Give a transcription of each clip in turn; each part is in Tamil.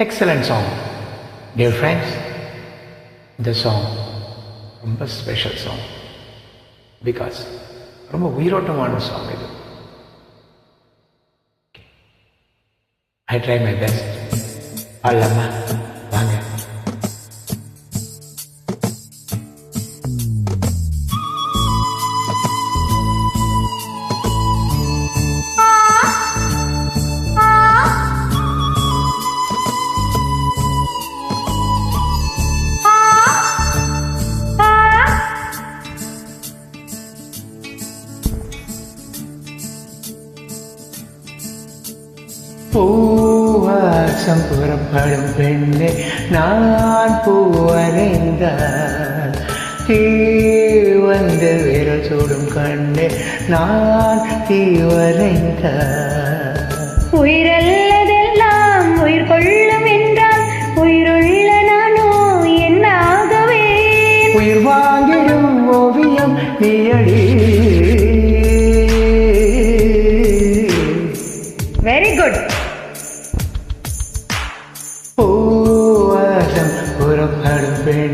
எக்ஸலண்ட் சாங் டியர் ஃப்ரெண்ட்ஸ் இந்த சாங் ரொம்ப ஸ்பெஷல் சாங் பிகாஸ் ரொம்ப உயிரோட்டமான சாங் இது. ஐ ட்ரை மை பெஸ்ட் அல்லம்மா பூவாசம் புறப்படும் பெண்ணே நான் பூவரைந்தால் தீ வந்து விரல் சூடும் கண்ணே நான் தீ உயிரல்ல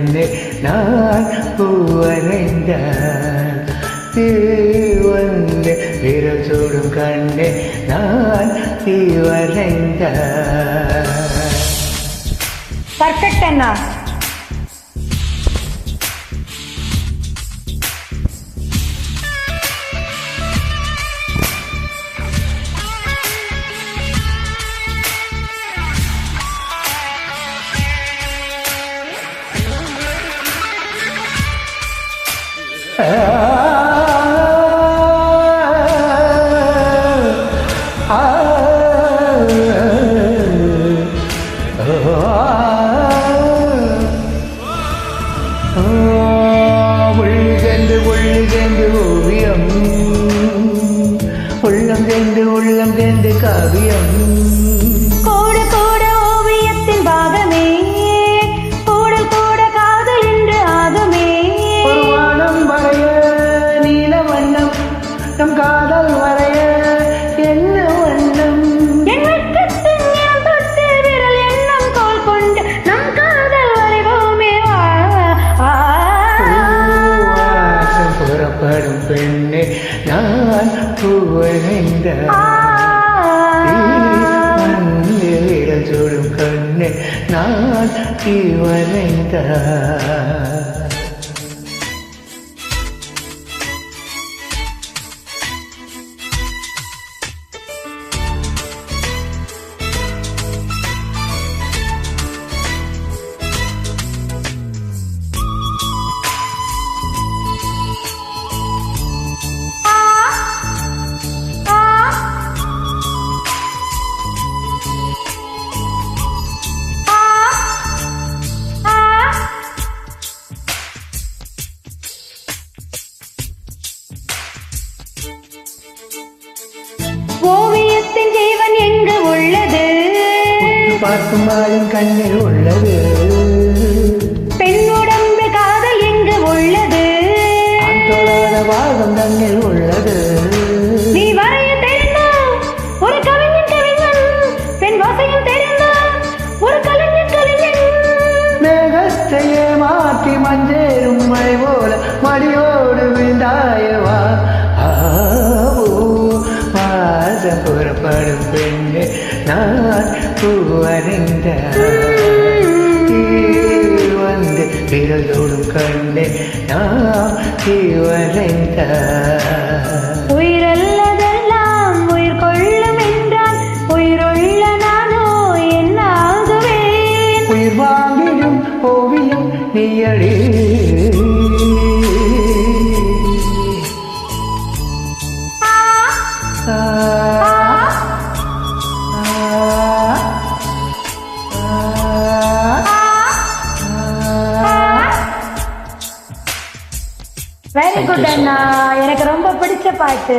புறப்படும் நான் பூவரைந்தால் தீவந்து விரல் சூடும் கண்ணே நான் தீ பர்ஃபெக்ட் அண்ணா உள்ளென்று உள்ளென்று ஓவியம் உள்ளம் சென்று உள்ளம் சென்று காவியம் நம் காதல் வரைய என்ன வண்ணம்? புறப்படும் பெண்ணே நான் பூவனைந்த விரல் சூடும் கண்ணே நான் தீவனைந்த ஓவியத்தின் ஜீவன் எங்கு உள்ளது? பார்க்கும் ஆளும் கண்ணில் உள்ளது. வந்து விரலோடும் கண்ணே நான் தீவரைந்த உயிரல்லதெல்லாம் உயிர் கொள்ளும் என்றால் உயிருள்ள நானோ என்ன ஆகுவேன் உயிர் வாங்கிடும் ஓவியம் நீயடி ஆ, வெரி குட் அண்ணா. எனக்கு ரொம்ப பிடிச்ச பாட்டு.